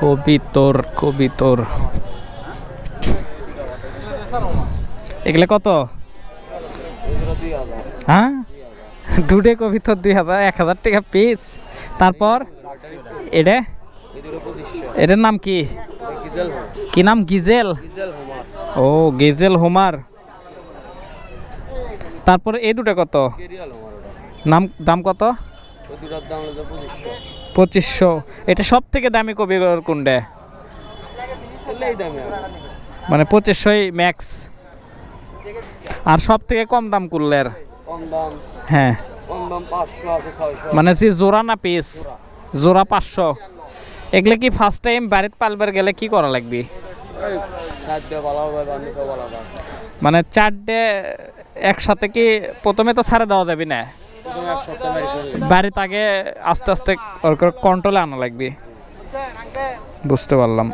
কবিতর কবিতর। এগুলো কত? হ্যাঁ? দুটে কবিতর দুই হাজার, এক হাজার টাকা পিস তারপর? এটা? এটার নাম কি? কি নাম? গিজেল। ও, গিজেল হোমার। তারপরে এই দুটো কত? নাম, দাম কত? পঁচিশশো। এটা সব থেকে দামি কবির কোনটা? মানে পঁচিশশোই ম্যাক্স আর সব থেকে কম দাম কুল্লের হ্যাঁ। মানে যে জোড়া না পিস জোড়া পাঁচশো। এগুলো কি ফার্স্ট টাইম বাড়িতে পালবার গেলে কি করা লাগবে? মানে চারটে একসাথে কি প্রথমে তো ছাড়ে দেওয়া যাবে না? প্রথমে তাকে আস্তে আস্তে আস্তে কন্ট্রোলে আনা লাগবে। বুঝতে পারলাম।